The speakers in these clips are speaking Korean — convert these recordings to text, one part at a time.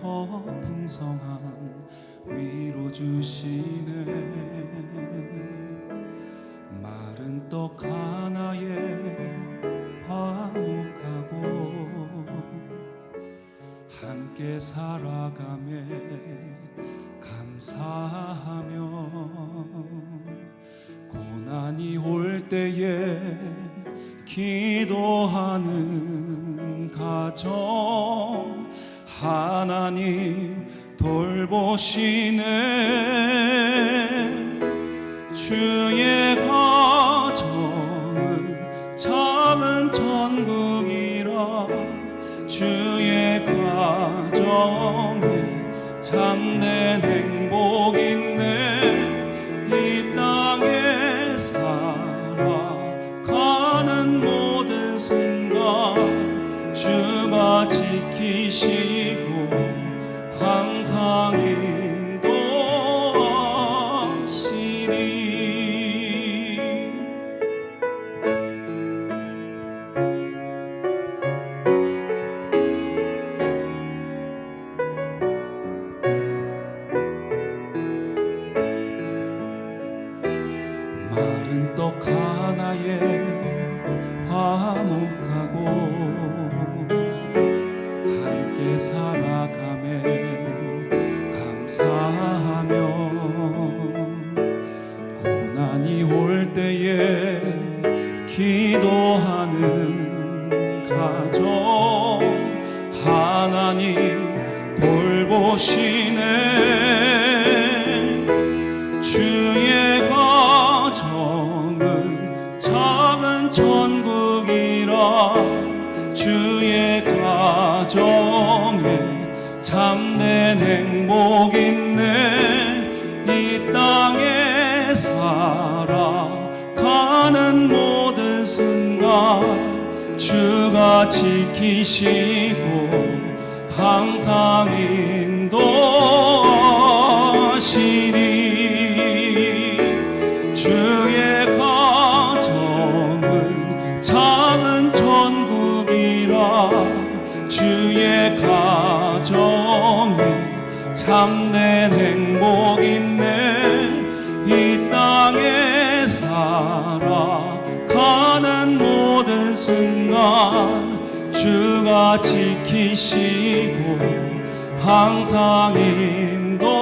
더 풍성한 위로 주시네 떡 하나에 화목하고 함께 살아가며 감사하며 고난이 올 때에 기도하는 가정 하나님 돌보시네. 주의 가 주의 가정에 참된 행복 있네. 이 땅에 살아가는 모든 순간 주가 지키시고 항상 인 마른 떡 하나에 화목하고 함께 살아가며 감사하며 고난이 올 때에 기도하는 가정 하나님 돌보시네 주의 가정에 참된 행복 있네. 이 땅에 살아가는 모든 순간 주가 지키시고 항상 인도 주의 가정에 참된 행복 있네. 이 땅에 살아가는 모든 순간 주가 지키시고 항상 인도하시리.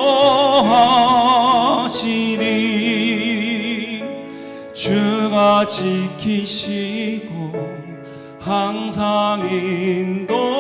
주가 지키시고 항상 인도하시리